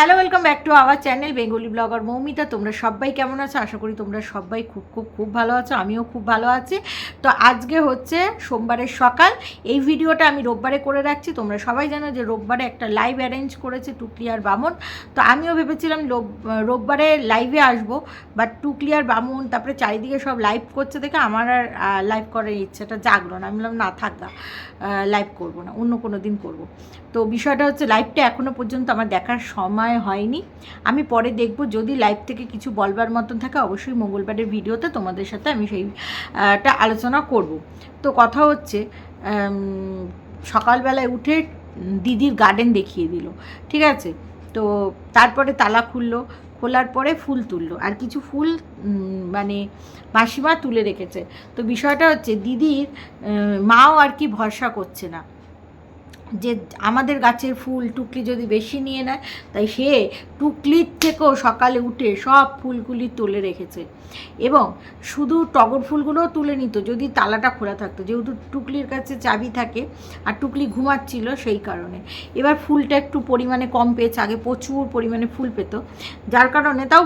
Hello welcome back to our channel Bengali blogger Moumita তোমরা সবাই কেমন আছো? আশা করি তোমরা সবাই খুব খুব খুব ভালো আছো। আমিও খুব ভালো আছি। তো আজকে হচ্ছে সোমবারের সকাল। এই ভিডিওটা আমি রোববারে করে রাখছি। তোমরা সবাই জানো যে রোববারে একটা লাইভ অ্যারেঞ্জ করেছে টুকলি আর বামন। তো আমিও ভেবেছিলাম রোববারে লাইভে আসব। বাট টুকলি আর বামন তারপরে চারিদিকে সব লাইভ করছে দেখে আমার আর লাইভ করার ইচ্ছাটা জাগলো না। আমি বললাম, না, থাক না লাইভ করব না, অন্য কোনো দিন করব। তো বিষয়টা হচ্ছে লাইভটা এখনও পর্যন্ত আমার দেখার সময় হয়নি। আমি পরে দেখব, যদি লাইভ থেকে কিছু বলবার মতন থাকে, অবশ্যই মঙ্গলবারের ভিডিওতে তোমাদের সাথে আমি সেইটা আলোচনা করব। তো কথা হচ্ছে সকালবেলায় উঠে দিদির গার্ডেন দেখিয়ে দিল, ঠিক আছে? তো তারপরে তালা খুললো, খোলার পরে ফুল তুললো। আর কিছু ফুল মানে মাসিমা তুলে রেখেছে। তো বিষয়টা হচ্ছে, দিদির মাও আর কি ভরসা করছে না। যে আমাদের গাছের ফুল টুকলি যদি বেশি নিয়ে নেয়, তাই সে টুকলির থেকেও সকালে উঠে সব ফুলগুলি তুলে রেখেছে। এবং শুধু টগর ফুলগুলোও তুলে নিত, যদি তালাটা খোলা থাকতো, যেহেতু টুকলির কাছে চাবি থাকে আর টুকলি ঘুমাচ্ছিল সেই কারণে। এবার ফুলটা একটু পরিমাণে কম পেয়েছে, আগে প্রচুর পরিমাণে ফুল পেত, যার কারণে তাও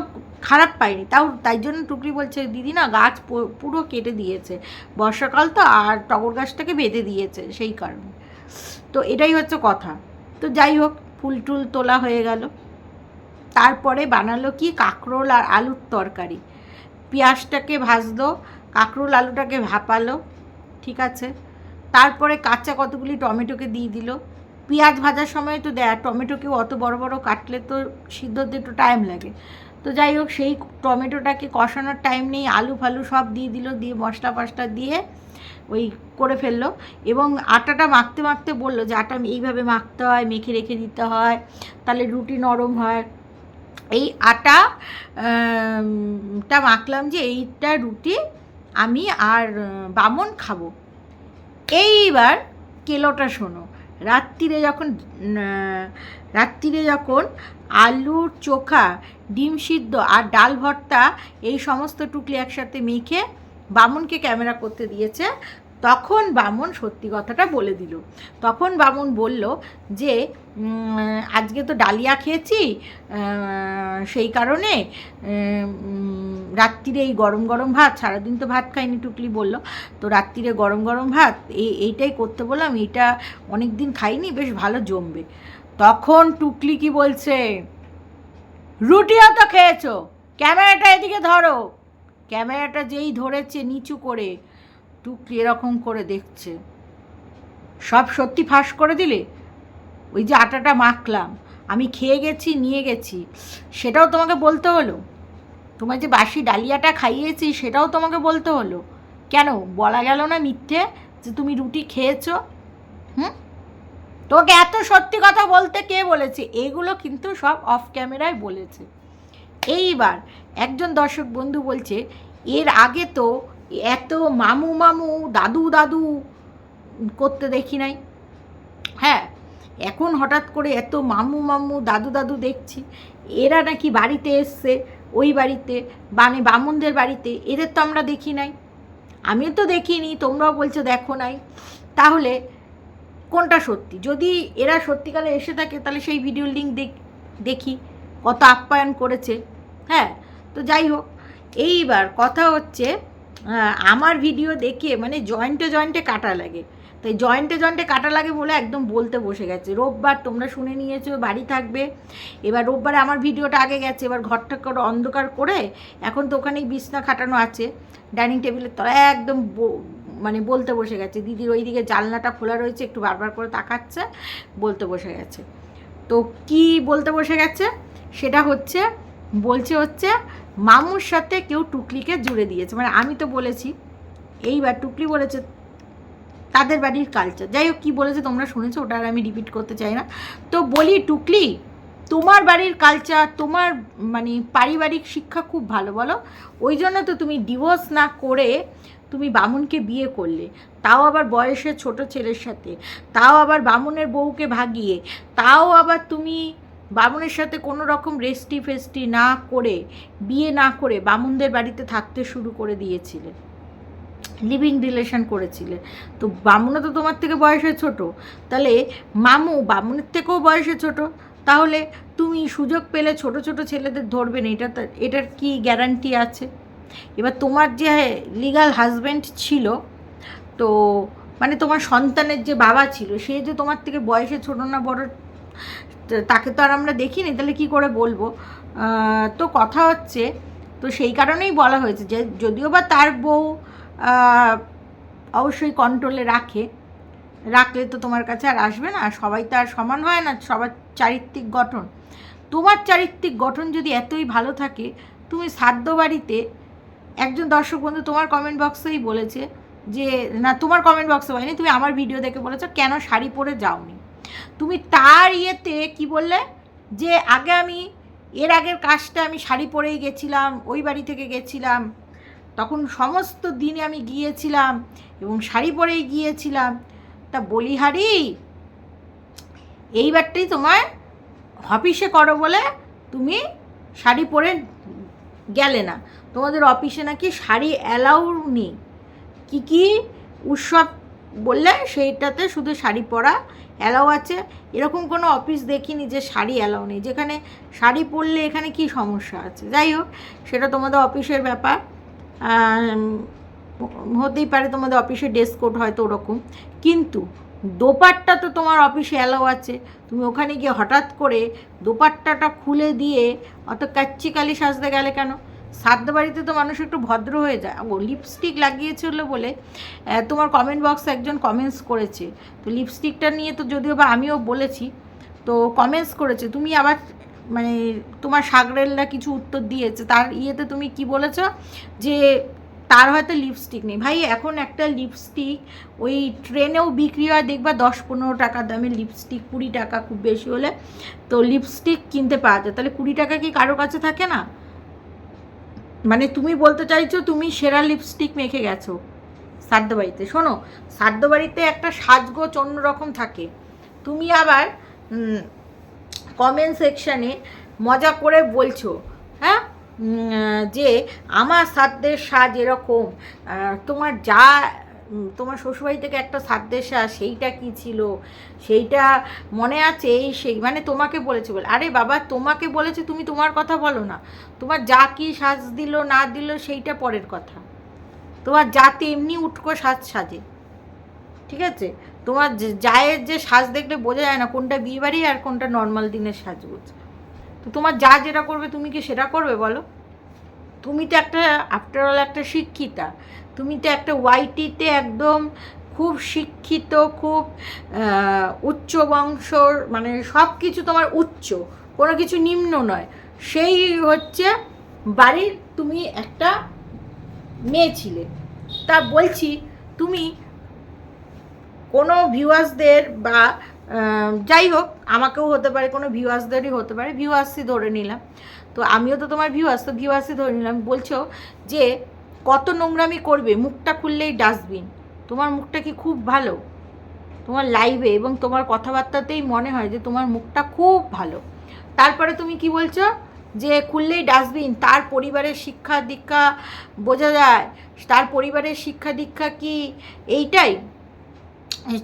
খারাপ পায়নি। তাও তাই জন্য টুকলি বলছে, দিদি না, গাছ পুরো কেটে দিয়েছে, বর্ষাকাল তো আর টগর গাছটাকে বেঁধে দিয়েছে সেই কারণে। তো এটাই হচ্ছে কথা। তো যাই হোক, ফুল টুল তোলা হয়ে গেল। তারপরে বানালো কি? কাঁকরোল আর আলুর তরকারি। পেঁয়াজটাকে ভাজলো, কাঁকরোল আলুটাকে ভাপালো, ঠিক আছে? তারপরে কাঁচা কতগুলি টমেটোকে দিয়ে দিল। পেঁয়াজ ভাজার সময় তো দেয় টমেটোকেও অত বড় বড় কাটলে তো সিদ্ধ হতে একটু টাইম লাগে। তো যাই হোক, সেই টমেটোটাকে কষানোর টাইম নেই, আলু ফালু সব দিয়ে দিল, দিয়ে মশলা ফসলা দিয়ে ওই করে ফেলল এবং আটাটা মাখতে মাখতে বলল যে আটা এইভাবে মাখতে হয়, মেখে রেখে দিতে হয়, তাহলে রুটি নরম হয়। এই আটা টা মাখলাম যে এইটা রুটি আমি আর বামন খাব। এইবার কেলোটা শোনো, রাত্রিরে যখন রাত্রিরে যখন আলুর চোখা, ডিম সিদ্ধ আর ডাল ভর্তা এই সমস্ত টুকলি একসাথে মেখে বামুনকে ক্যামেরা করতে দিয়েছে, তখন বামুন সত্যি কথাটা বলে দিল। তখন বামুন বলল যে আজকে তো ডালিয়া খেয়েছি সেই কারণে রাত্রিরে এই গরম গরম ভাত, সারাদিন তো ভাত খাইনি, টুকলি বলল। তো রাত্রিরে গরম গরম ভাত, এই, এইটাই করতে বললাম, এইটা অনেক দিন খাইনি, বেশ ভালো জমবে। তখন টুকলি কি বলছে, রুটিও তো খেয়েছো, ক্যামেরাটা এদিকে ধরো। ক্যামেরাটা যেই ধরেছে নিচু করে টুকলি এরকম করে দেখছে। সব সত্যি ফাঁস করে দিলে? ওই যে আটাটা মাখলাম, আমি খেয়ে গেছি, নিয়ে গেছি, সেটাও তোমাকে বলতে হলো? তোমার যে বাসি ডালিয়াটা খাইয়েছি, সেটাও তোমাকে বলতে হলো? কেন? বলা গেল না মিথ্যে যে তুমি রুটি খেয়েছো? হুম? তোকে এত সত্যি কথা বলতে কে বলেছে? এগুলো কিন্তু সব অফ ক্যামেরায় বলেছে। এইবার একজন দর্শক বন্ধু বলছে, এর আগে তো এত মামু মামু, দাদু দাদু করতে দেখি নাই। হ্যাঁ এখন হঠাৎ করে এত মামু মামু, দাদু দাদু দেখছি, এরা নাকি বাড়িতে এসছে, ওই বাড়িতে মানে বামুনদের বাড়িতে, এদের তো আমরা দেখি নাই। আমিও তো দেখিনি, তোমরাও বলছো দেখো নাই। তাহলে কোনটা সত্যি? যদি এরা সত্যিকালে এসে থাকে, তাহলে সেই ভিডিও লিঙ্ক দেখি। কত আপ্যায়ন করেছে। হ্যাঁ তো যাই হোক, এইবার কথা হচ্ছে আমার ভিডিও দেখে মানে জয়েন্টে জয়েন্টে কাটা লাগে। তাই জয়েন্টে জয়েন্টে কাটা লাগে বলে একদম বলতে বসে গেছে। রোববার তোমরা শুনে নিয়েছো, বাড়ি থাকবে। এবার রোববারে আমার ভিডিওটা আগে গেছে, এবার ঘরটা করে অন্ধকার করে এখন তো ওখানেই বিছনা খাটানো আছে। ডাইনিং টেবিলের তলায় একদম মানে বলতে বসে গেছে। দিদির ওইদিকে জানলাটা খোলা রয়েছে, একটু বারবার করে তাকাচ্ছে, বলতে বসে গেছে। তো কি বলতে বসে গেছে? সেটা হচ্ছে বলছে হচ্ছে, মামুর সাথে কেউ টুকলিকে জুড়ে দিয়েছে। মানে আমি তো বলেছি, এইবার টুকলি বলেছে তাদের বাড়ির কালচার যাই হোক, কী বলেছে তোমরা শুনেছো, ওটা আর আমি রিপিট করতে চাই না। তো বলি, টুকলি, তোমার বাড়ির কালচার তোমার মানে পারিবারিক শিক্ষা খুব ভালো, বলো? ওই জন্য তো তুমি ডিভোর্স না করে তুমি বামুনকে বিয়ে করলে। তাও আবার বয়সে ছোট ছেলের সাথে। তাও আবার বামুনের বউকে ভাগিয়ে। তাও আবার তুমি বামুনের সাথে কোনো রকম রেস্টি ফেস্টি না করে, বিয়ে না করে বামুনদের বাড়িতে থাকতে শুরু করে দিয়েছিলে লিভিং রিলেশন করেছিলে তো বামুনও তো তোমার থেকে বয়সে ছোট। তাহলে মামু বামুনের থেকেও বয়সে ছোট। তাহলে তুমি সুযোগ পেলে ছোট ছোট ছেলেদের ধরবে না, এটা এটার কি গ্যারান্টি আছে? এবার তোমার যে লিগাল হাজব্যান্ড ছিল, তো মানে তোমার সন্তানের যে বাবা ছিল, সে যে তোমার থেকে বয়সে ছোট না বড় তাকে তো আর আমরা দেখিনি, তাহলে কি করে বলব? তো কথা হচ্ছে, তো সেই কারণেই বলা হয়েছে যে যদিও বা তার বউ অবশ্যই কন্ট্রোলে রাখে, রাখলে তো তোমার কাছে আর আসবে না, সবাই তো আর সমান হয় না, সবার চারিত্রিক গঠন। তোমার চারিত্রিক গঠন যদি এতই ভালো থাকে, তুমি সাধ্য বাড়িতে একজন দর্শক বন্ধু তোমার কমেন্ট বক্সেই বলেছে যে, না, তোমার কমেন্ট বক্সে বলেনি তুমি আমার ভিডিও দেখে বলেছ, কেন শাড়ি পরে যাওনি? তুমি তার ইয়েতে কি বললে? যে আগে আমি, এর আগের কাজটা আমি শাড়ি পরেই গেছিলাম, ওই বাড়ি থেকে গেছিলাম। তখন সমস্ত দিনে আমি গিয়েছিলাম এবং শাড়ি পরেই গিয়েছিলাম। তা বলিহারি এইবারটাই তোমার অফিসে করো বলে তুমি শাড়ি পরে গেলে না। তোমাদের অফিসে নাকি শাড়ি অ্যালাউ নেই। কী কী উৎসব বললে সেইটাতে শুধু শাড়ি পরা অ্যালাও আছে। এরকম কোনো অফিস দেখিনি যে শাড়ি অ্যালাও নেই। যেখানে শাড়ি পরলে এখানে কি সমস্যা আছে? যাই হোক, সেটা তোমাদের অফিসের ব্যাপার। হতেই পারে তোমাদের অফিসে ড্রেস কোড হয়তো ওরকম। কিন্তু দোপাট্টা তো তোমার অফিসে অ্যালাও আছে। তুমি ওখানে গিয়ে হঠাৎ করে দোপাট্টাটা খুলে দিয়ে অত কাচ্চিকালি সাজতে গেলে কেন? সাধ্য বাড়িতে তো মানুষ একটু ভদ্র হয়ে যায়। ও লিপস্টিক লাগিয়েছিল বলে তোমার কমেন্ট বক্সে একজন কমেন্টস করেছে। তো লিপস্টিকটা নিয়ে তো যদিও বা আমিও বলেছি, তো কমেন্টস করেছে। তুমি আবার মানে তোমার সাগরেলরা কিছু উত্তর দিয়েছে। তার ইয়েতে তুমি কি বলেছ? যে তার হয়তো লিপস্টিক নেই। ভাই, এখন একটা লিপস্টিক ওই ট্রেনেও বিক্রি হয়, দেখবা দশ পনেরো টাকা দামের লিপস্টিক কুড়ি টাকা খুব বেশি হলে। তো লিপস্টিক কিনতে পাওয়া যায়। তাহলে কুড়ি টাকা কি কারও কাছে থাকে না? মানে তুমি বলতে চাইছো তুমি সেরা লিপস্টিক মেখে গেছো শ্রাদ্ধ বাড়িতে শোনো শ্রাদ্ধ বাড়িতে একটা সাজগোজ অন্যরকম থাকে। তুমি আবার কমেন্ট সেকশানে মজা করে বলছো হ্যাঁ? যে আমার সাদ্যের সাজ এরকম তোমার যা তোমার শ্বশুরবাড়ি থেকে একটা সাজ সেইটা কি ছিল? সেইটা মনে আছে? এই সেই মানে তোমাকে বলেছে বলে। আরে বাবা, তোমাকে বলেছে, তুমি তোমার কথা বলো না। তোমার যা কি সাজ দিল, না দিল, সেইটা পরের কথা। তোমার যাতে এমনি উটকো সাজ সাজে। ঠিক আছে? তোমার যে- জায়ের যে সাজ দেখলে বোঝা যায় না কোনটা বিয়েবাড়ি আর কোনটা নর্মাল দিনের সাজগোজ তো তোমার যা যেটা করবে, তুমি কি সেটা করবে বলো? তুমি তো একটা আফটারঅল একটা শিক্ষিতা। তুমি তো একটা ওয়াইটিতে একদম খুব শিক্ষিত, খুব উচ্চ বংশর মানে সব কিছু তোমার উচ্চ, কোনো কিছু নিম্ন নয়। সেই হচ্ছে বাড়ির তুমি একটা মেয়ে ছিলে। তা বলছি, তুমি কোনো ভিউয়ার্সদের বা যাই হোক, আমাকেও হতে পারে, কোনো ভিউয়ার্সদেরই হতে পারে ভিউয়ার্সই ধরে নিলাম। তো আমিও তো তোমার ভিউ ভিউয়ার্স তো ভিউয়ার্সই ধরে নিলাম। বলছো যে কত নোংরামি করবে, মুখটা খুললেই ডাস্টবিন তোমার মুখটা কি খুব ভালো? তোমার লাইভে এবং তোমার কথাবার্তাতেই মনে হয় যে তোমার মুখটা খুব ভালো। তারপরে তুমি কি বলছো? যে খুললেই ডাস্টবিন তার পরিবারের শিক্ষা দীক্ষা বোঝা যায়। তার পরিবারের শিক্ষা দীক্ষা কি এইটাই?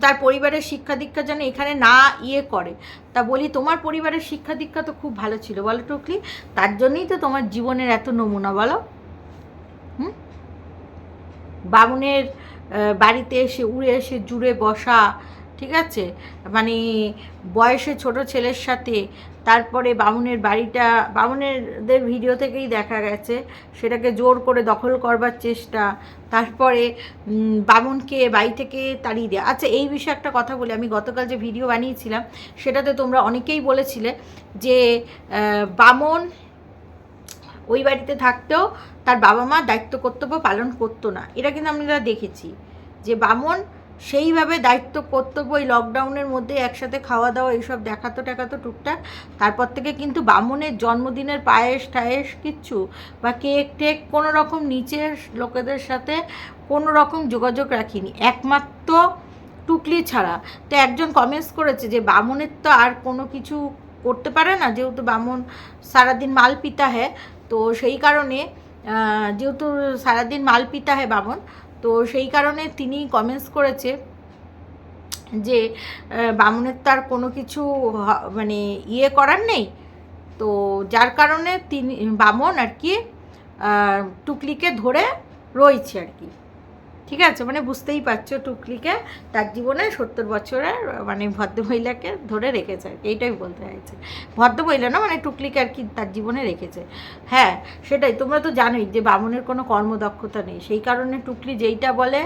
তার পরিবারের শিক্ষা দীক্ষা যেন এখানে না ইয়ে করে। তা বলি, তোমার পরিবারের শিক্ষা দীক্ষা তো খুব ভালো ছিল, বলো টুকলি তার জন্যই তো তোমার জীবনের এত নমুনা, বলো। বামুনের বাড়িতে এসে, উড়ে এসে, জুড়ে বসা, ঠিক আছে? মানে বয়সে ছোট ছেলের সাথে, তারপরে বামুনের বাড়িটা, বামুনেরদের ভিডিও থেকেই দেখা গেছে, সেটাকে জোর করে দখল করবার চেষ্টা, তারপরে বামুনকে বাড়ি থেকে তাড়িয়ে দেওয়া আচ্ছা এই বিষয়ে একটা কথা বলি, আমি গতকাল যে ভিডিও বানিয়েছিলাম, সেটাতে তোমরা অনেকেই বলেছিলে যে বামন ওই বাড়িতে থাকতেও তার বাবা মা দায়িত্ব কর্তব্য পালন করতো না। এটা কিন্তু আমরা দেখেছি যে বামন সেইভাবে দায়িত্ব কর্তব্য ওই লকডাউনের মধ্যে একসাথে খাওয়া দাওয়া এইসব দেখাতো টেকাতো টুকটাক। তারপর থেকে কিন্তু বামনের জন্মদিনের পায়েস টায়েস কিচ্ছু বা কেক টেক কোনো রকম নিচের লোকেদের সাথে কোনো রকম যোগাযোগ রাখিনি। একমাত্র টুকলি ছাড়া। তো একজন কমেন্টস করেছে যে বামনের তো আর কোনো কিছু করতে পারে না, যেহেতু বামন সারাদিন মাল পিতা হ্যায় তো সেই কারণে যেহেতু সারাদিন মাল পিতা হ্যায় বামন, তো সেই কারণে তিনি কমেন্টস করেছে যে বামুনের তার কোনো কিছু মানে ইয়ে করার নেই। তো যার কারণে তিনি, বামন আর কি টুকলিকে ধরে রয়েছে আর কি। ঠিক আছে? মানে বুঝতেই পারছ টুকলিকে, তার জীবনে সত্তর বছরের মানে ভদ্রমহিলাকে ধরে রেখেছে এইটাই বলতে চাইছে। ভদ্রমহিলা না মানে টুকলিকে আর কি তার জীবনে রেখেছে। হ্যাঁ সেটাই। তোমরা তো জানোই যে বামনের কোনো কর্মদক্ষতা নেই। সেই কারণে টুকলি যেইটা বলে,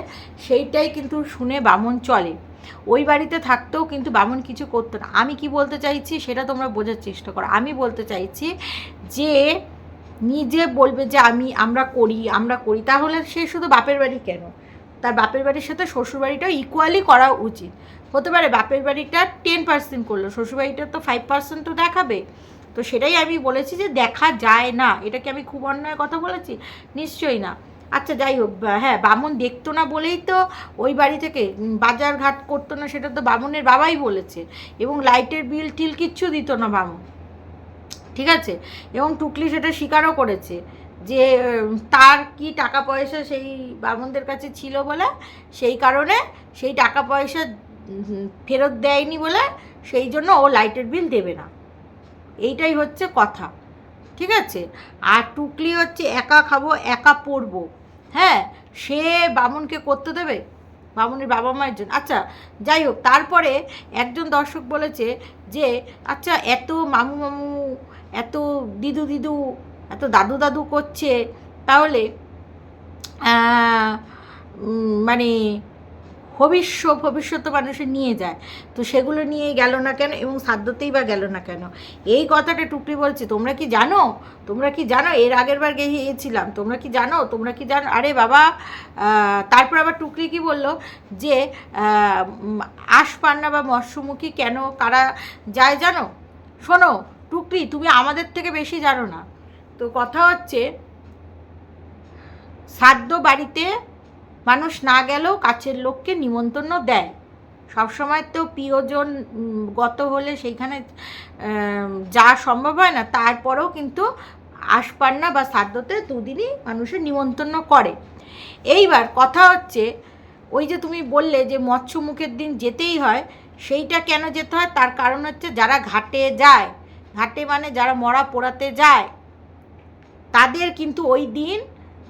সেইটাই কিন্তু শুনে বামন চলে। ওই বাড়িতে থাকতেও কিন্তু বামন কিছু করতো না। আমি কি বলতে চাইছি সেটা তোমরা বোঝার চেষ্টা করো। আমি বলতে চাইছি যে, নিজে বলবে যে আমি, আমরা করি আমরা করি। তাহলে সে শুধু বাপের বাড়ি কেন? তার বাপের বাড়ির সাথে শ্বশুর বাড়িটাও ইকুয়ালি করা উচিত। হতে পারে বাপের বাড়িটা টেন পার্সেন্ট করল শ্বশুর বাড়িটা তো ফাইভ পার্সেন্ট তো দেখাবে। তো সেটাই আমি বলেছি যে দেখা যায় না। এটা কি আমি খুব অন্যায় কথা বলেছি? নিশ্চয়ই না। আচ্ছা যাই হোক হ্যাঁ বামুন দেখতো না বলেই তো ওই বাড়ি থেকে বাজার ঘাট করতো না, সেটা তো বামুনের বাবাই বলেছে। এবং লাইটের বিল টিল কিচ্ছু দিত না বামুন। ঠিক আছে? এবং টুকলি সেটা স্বীকারও করেছে। যে তার কি টাকা পয়সা সেই বামনদের কাছে ছিল বলে, সেই কারণে সেই টাকা পয়সা ফেরত দেয়নি বলে সেই জন্য ও লাইটের বিল দেবে না। এইটাই হচ্ছে কথা, ঠিক আছে? আর টুকলি হচ্ছে একা খাব, একা পড়ব হ্যাঁ? সে বামুনকে করতে দেবে? বামুনের বাবা মায়ের জন্য। আচ্ছা যাই হোক, তারপরে একজন দর্শক বলেছে যে আচ্ছা এত মামু মামু, এত দিদু দিদু এত দাদু দাদু করছে। তাহলে মানে ভবিষ্যৎ ভবিষ্যৎ তো মানুষের নিয়ে যায়। তো সেগুলো নিয়ে গেল না কেন এবং সাধ্যতেই বা গেল না কেন? এই কথাটা টুকরি বলছে, তোমরা কি জানো? তোমরা কি জানো? এর আগের বার গিয়েছিলাম। তোমরা কি জানো? তোমরা কি জানো? আরে বাবা তারপর আবার টুকরি কি বলল? যে আশপান্না বা মৎস্যমুখী কেন, কারা যায় জানো? শোনো, টুকরি, তুমি আমাদের থেকে বেশি জানো না। তো কথা হচ্ছে শ্রাদ্ধ বাড়িতে মানুষ না গেলেও কাছের লোককে নিমন্ত্রণ দেয়। সবসময় তো প্রিয়জন গত হলে সেইখানে যাওয়া সম্ভব হয় না, তারপরেও কিন্তু আশপান্না বা শ্রাদ্ধতে দুদিনই মানুষের নিমন্ত্রণ করে। এইবার কথা হচ্ছে, ওই যে তুমি বললে যে মৎস্যমুখের দিন যেতেই হয়, সেইটা কেন যেতে হয়? তার কারণ হচ্ছে যারা ঘাটে যায়, ঘাটে মানে যারা মরা পোড়াতে যায় তাদের কিন্তু ওই দিন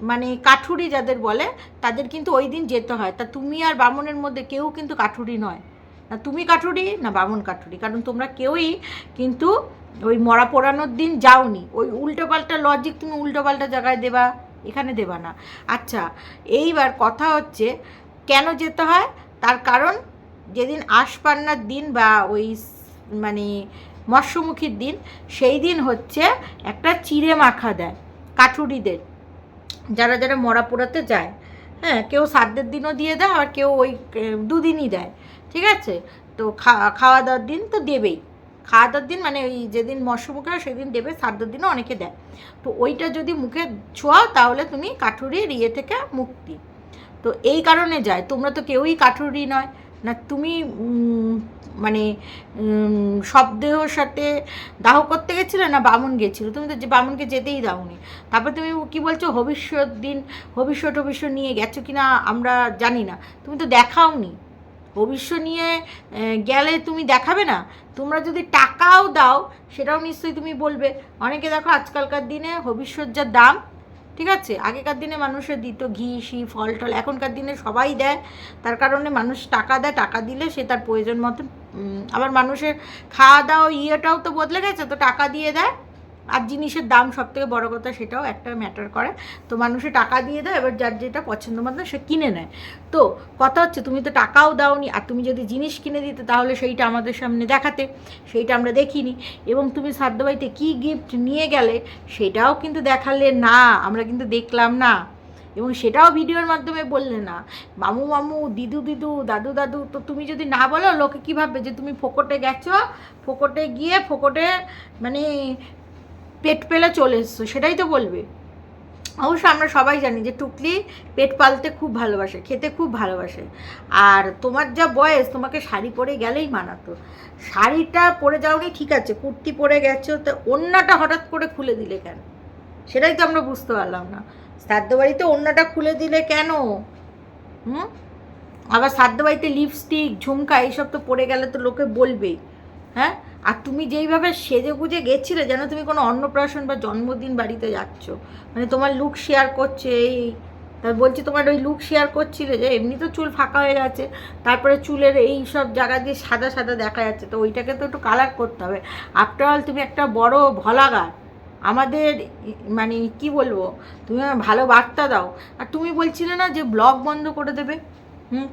মানে কাঠুরি যাদের বলে, তাদের কিন্তু ওই দিন যেতে হয়। তা তুমি আর বামনের মধ্যে কেউ কিন্তু কাঠুরি নয়। না তুমি কাঠুরি, না বামন কাঠুরি। কারণ তোমরা কেউই কিন্তু ওই মরা পোড়ানোর দিন যাওনি। ওই উল্টোপাল্টা লজিক তুমি উল্টোপাল্টা জায়গায় দেবা, এখানে দেবা না। আচ্ছা এইবার কথা হচ্ছে কেন যেতে হয়? তার কারণ যেদিন আশপান্নার দিন বা ওই মানে মৎস্যমুখীর দিন, সেই দিন হচ্ছে একটা চিড়ে মাখা দেয়। কাঠুরিদের। যারা যারা মরা পোড়াতে যায় হ্যাঁ কেউ সাতদের দিনও দিয়ে দেয় আর কেউ ওই দুদিনই দেয়, ঠিক আছে? তো খাওয়া দাওয়ার দিন তো দেবেই। খাওয়া দাওয়ার দিন মানে ওই যেদিন মৎস্যমুখী হয় সেদিন দেবে সাতদের দিনও অনেকে দেয়। তো ওইটা যদি মুখে ছোঁয়াও, তাহলে তুমি কাঠুরির ইয়ে থেকে মুক্তি। তো এই কারণে যায়। তোমরা তো কেউই কাঠুরি নয়। না তুমি মানে শবদেহর সাথে দাহ করতে গেছিলে না বামুন গেছিল? তুমি তো যে বামুনকে যেতেই দাওনি। তারপর তুমি কি বলছো, ভবিষ্যৎ দিন, ভবিষ্যৎ ভবিষ্যৎ নিয়ে গেছো কি না আমরা জানি না। তুমি তো দেখাওনি। ভবিষ্যৎ নিয়ে গেলে তুমি দেখাবে না? তোমরা যদি টাকাও দাও, সেটাও নিশ্চয়ই তুমি বলবে। অনেকে দেখো, আজকালকার দিনে ভবিষ্যৎ যা দাম ঠিক আছে? আগেকার দিনে মানুষের দিত ঘি, শি, ফল, টল। এখনকার দিনে সবাই দেয়। তার কারণে মানুষ টাকা দেয়, টাকা দিলে সে তার প্রয়োজন মতন আবার মানুষের খাওয়া দাওয়া ইয়েটাও তো বদলে গেছে, তো টাকা দিয়ে দেয়। আর জিনিসের দাম সব থেকে বড়ো কথা সেটাও একটা ম্যাটার করে। তো মানুষে টাকা দিয়ে দেয়, এবার যার যেটা পছন্দ মতো সে কিনে নেয়। তো কথা হচ্ছে, তুমি তো টাকাও দাওনি, আর তুমি যদি জিনিস কিনে দিতে, তাহলে সেইটা আমাদের সামনে দেখাতে। সেইটা আমরা দেখিনি। এবং তুমি শ্রাদ্ধবাড়িতে কী গিফট নিয়ে গেলে, সেটাও কিন্তু দেখালে না, আমরা কিন্তু দেখলাম না। এবং সেটাও ভিডিওর মাধ্যমে বললে না। মামু মামু, দিদু দিদু, দাদু দাদু, তো তুমি যদি না বলো, লোকে কী ভাববে যে তুমি ফোকটে গেছো? ফোকটে গিয়ে ফোকটে মানে পেট পেলে চলে এসছো, সেটাই তো বলবে। অবশ্য আমরা সবাই জানি যে টুকলি পেট পালতে খুব ভালোবাসে, খেতে খুব ভালোবাসে। আর তোমার যা বয়স, তোমাকে শাড়ি পরে গেলেই মানাতো। শাড়িটা পরে যাওনি, ঠিক আছে, কুর্তি পরে গেছো, তো অন্যটা হঠাৎ করে খুলে দিলে কেন? সেটাই তো আমরা বুঝতে পারলাম না। শ্রাদ্ধ বাড়িতে অন্যটা খুলে দিলে কেন? হুম? আবার সাধ্য বাড়িতে লিপস্টিক, ঝুমকা, এইসব তো পরে গেলে তো লোকে বলবেই হ্যাঁ? আর তুমি যেইভাবে সেজে গুজে গেছিলে, যেন তুমি কোনো অন্নপ্রাশন বা জন্মদিন বাড়িতে যাচ্ছ। মানে তোমার লুক শেয়ার করছে এই, তা বলছি তোমার ওই লুক শেয়ার করছিলে যে এমনি তো চুল ফাঁকা হয়ে গেছে, তারপরে চুলের এই সব জায়গা দিয়ে সাদা সাদা দেখা যাচ্ছে, তো ওইটাকে তো একটু কালার করতে হবে। আফটার অল তুমি একটা বড় ভলাগার আমাদের মানে কি বলব, তুমি ভালো বার্তা দাও। আর তুমি বলছিলে না যে ব্লগ বন্ধ করে দেবে? হুম?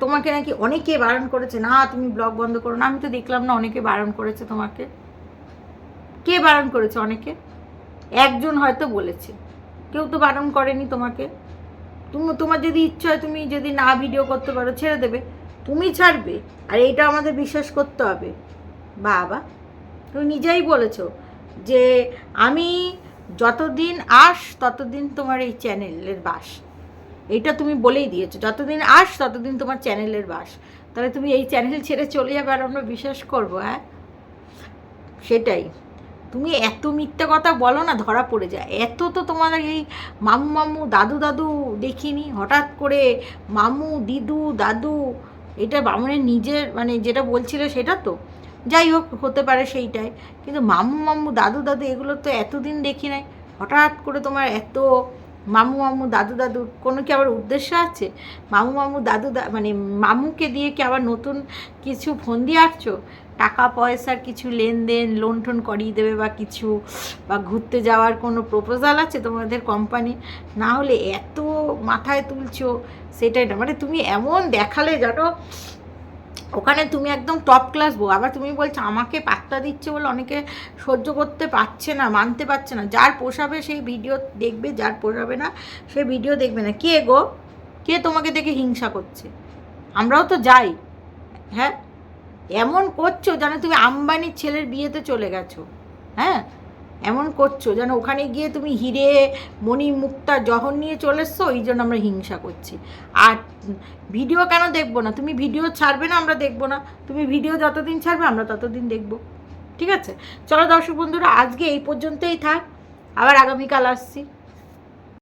তোমাকে নাকি অনেকে বারণ করেছে, না, তুমি ব্লগ বন্ধ করো না। আমি তো দেখলাম না অনেকে বারণ করেছে তোমাকে। কে বারণ করেছে অনেকে? একজন হয়তো বলেছে। কেউ তো বারণ করেনি তোমাকে। তুমি, তোমার যদি ইচ্ছা হয় তুমি যদি না ভিডিও করতে পারো, ছেড়ে দেবে। তুমি ছাড়বে। আর এটা আমাদের বিশ্বাস করতে হবে। বাবা, তুমি নিজেই বলেছ যে আমি যতদিন আস, ততদিন তোমার এই চ্যানেলের বাস। এইটা তুমি বলেই দিয়েছ। যতদিন আস, ততদিন তোমার চ্যানেলের বাস। তাহলে তুমি এই চ্যানেল ছেড়ে চলে যাবে আর আমরা বিশ্বাস করব হ্যাঁ? সেটাই। তুমি এত মিথ্যা কথা বলো না, ধরা পড়ে যায়। এত তো তোমাদের এই মামু মামু, দাদু দাদু দেখিনি। হঠাৎ করে মামু, দিদু, দাদু, এটা বামনের নিজের মানে যেটা বলছিলে সেটা তো। যাই হোক, হতে পারে সেইটাই। কিন্তু মামু মামু, দাদু দাদু, এগুলো তো এতদিন দেখি নাই। হঠাৎ করে তোমার এত মামু মামু, দাদু দাদু, কোনো কি আবার উদ্দেশ্য আছে? মামু মামু, দাদু মানে মামুকে দিয়ে কি আবার নতুন কিছু ফোন দিয়ে আসছো টাকা, পয়সার কিছু লেনদেন লোন টোন করিয়ে দেবে বা কিছু, বা ঘুরতে যাওয়ার কোনো প্রপোজাল আছে তোমাদের কোম্পানি না হলে এত মাথায় তুলছো, সেটাই না। মানে তুমি এমন দেখালে জানো ওখানে তুমি একদম টপ ক্লাস বউ। আবার তুমি বলছো, আমাকে পাত্তা দিচ্ছে বলে অনেকে সহ্য করতে পারছে না, মানতে পারছে না। যার পোষাবে সেই ভিডিও দেখবে, যার পোষাবে না, সে ভিডিও দেখবে না। কে গো? কে তোমাকে দেখে হিংসা করছে? আমরাও তো যাই। হ্যাঁ? এমন করছ যেন তুমি আম্বানির ছেলের বিয়েতে চলে গেছো। হ্যাঁ? এমন করছ? যেন ওখানে গিয়ে তুমি হিরে মণি মুক্তা জহর নিয়ে চলে এসছো ওই জন্য আমরা হিংসা করছি। আর ভিডিও কেন দেখব না? তুমি ভিডিও ছাড়বে না, আমরা দেখব না। তুমি ভিডিও যতদিন ছাড়বে, আমরা ততদিন দেখব। ঠিক আছে? চলো দর্শক বন্ধুরা, আজকে এই পর্যন্তই থাক। আবার আগামীকাল আসছি।